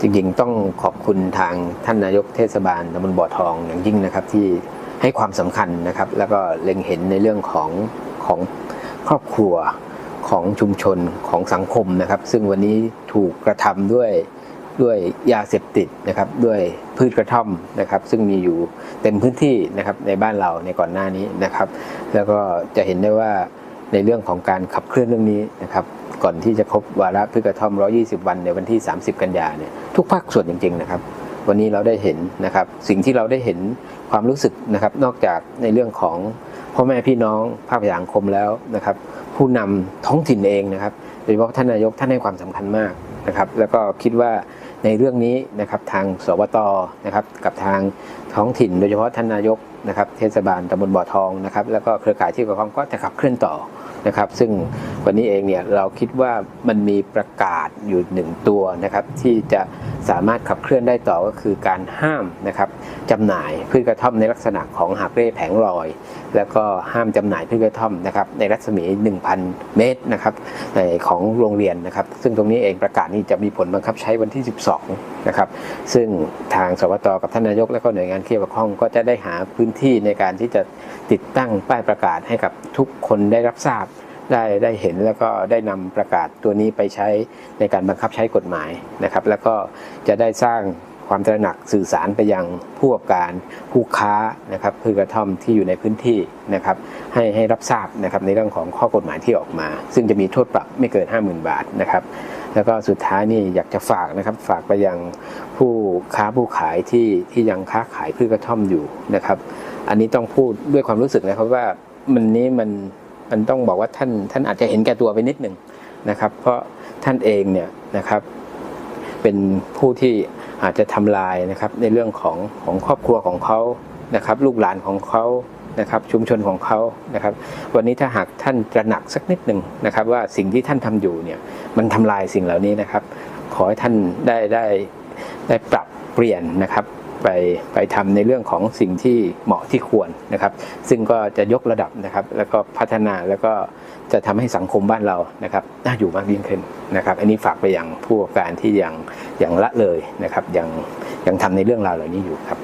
จริงๆ ต้องขอบคุณทางท่านนายกเทศบาลตำบลบ่อทองอย่างยิ่งนะครับที่ให้ความสำคัญนะครับ แล้วก็เล็งเห็นในเรื่องของของครอบครัวของชุมชนของสังคมนะครับ ซึ่งวันนี้ถูกกระทำด้วยด้วยยาเสพติดนะครับด้วยพืชกระท่อมนะครับ ซึ่งมีอยู่เต็มพื้นที่นะครับในบ้านเราในก่อนหน้านี้นะครับ แล้วก็จะเห็นได้ว่า ในเรื่องของการขับเคลื่อนเรื่องนี้นะครับก่อนที่จะครบวาระพืชกระท่อม 120 วันในวันที่ 30 กันยาเนี่ยทุกภาคส่วนจริง ๆ นะครับ วันนี้เราได้เห็นนะครับ สิ่งที่เราได้เห็นความรู้สึกนะครับ นอกจากในเรื่องของพ่อแม่พี่น้องภาคประชาสังคมแล้วนะครับ ผู้นำท้องถิ่นเองนะครับโดยเฉพาะท่านนายกท่านให้ความสำคัญมากนะครับ แล้วก็คิดว่า ในเรื่องนี้นะครับทางสวตนะครับกับทางท้องถิ่น โดยเฉพาะท่านนายกนะครับเทศบาลตำบลบ่อทองนะครับแล้วก็เครือข่ายที่เกี่ยวข้องก็จะขับเคลื่อนต่อนะครับ ซึ่งวันนี้เองเนี่ยเราคิดว่ามันมีประกาศอยู่หนึ่งตัวนะครับที่จะ สามารถขับเคลื่อนได้ต่อก็คือการห้ามนะครับจำหน่ายพืชกระท่อมในลักษณะของหาบเร่แผงลอย แล้วก็ห้ามจำหน่ายพืชกระท่อมนะครับในรัศมี 1,000 เมตรนะครับในของโรงเรียนนะครับ ซึ่งตรงนี้เองประกาศนี้จะมีผลบังคับใช้วันที่ 12 นะครับ ซึ่งทางสวตกับท่านนายก และก็หน่วยงานเกี่ยวข้องก็จะได้หาพื้นที่ในการที่จะติดตั้งป้ายประกาศให้กับทุกคนได้รับทราบ ได้ได้เห็นแล้วก็ได้นำประกาศตัวนี้ไปใช้ในการบังคับใช้กฎหมายนะครับ แล้วก็จะได้สร้างความตระหนักสื่อสารไปยังผู้ประกอบการผู้ค้านะครับพืชกระท่อมที่อยู่ในพื้นที่นะครับให้ให้รับทราบนะครับในเรื่องของข้อกฎหมายที่ออกมา ซึ่งจะมีโทษปรับไม่เกิน 50,000 บาทนะครับแล้วก็สุดท้ายนี่อยากจะฝากนะครับฝากไปยังผู้ค้าผู้ขายที่ที่ยังค้าขายพืชกระท่อมอยู่นะครับ อันนี้ต้องพูดด้วยความรู้สึกนะครับว่ามันนี้มัน มันต้องบอกว่าท่านท่านอาจจะเห็นแก่ตัวไปนิดหนึ่งนะครับ เพราะท่านเองเนี่ยนะครับเป็นผู้ที่อาจจะทำลายนะครับในเรื่องของของครอบครัวของเขานะครับ ลูกหลานของเขานะครับชุมชนของเขานะครับ วันนี้ถ้าหากท่านตระหนักสักนิดหนึ่งนะครับ ว่าสิ่งที่ท่านทำอยู่เนี่ยมันทำลายสิ่งเหล่านี้นะครับ ขอให้ท่านได้ได้ได้ปรับเปลี่ยนนะครับ ไปไปทำในเรื่องของสิ่งที่เหมาะที่ควรนะครับ ซึ่งก็จะยกระดับนะครับ แล้วก็พัฒนาแล้วก็จะทำให้สังคมบ้านเรานะครับน่าอยู่มากยิ่งขึ้นนะครับ อันนี้ฝากไปยังผู้ประกอบการที่ยังยังละเลยนะครับยังยังทำในเรื่องราวเหล่านี้อยู่ครับ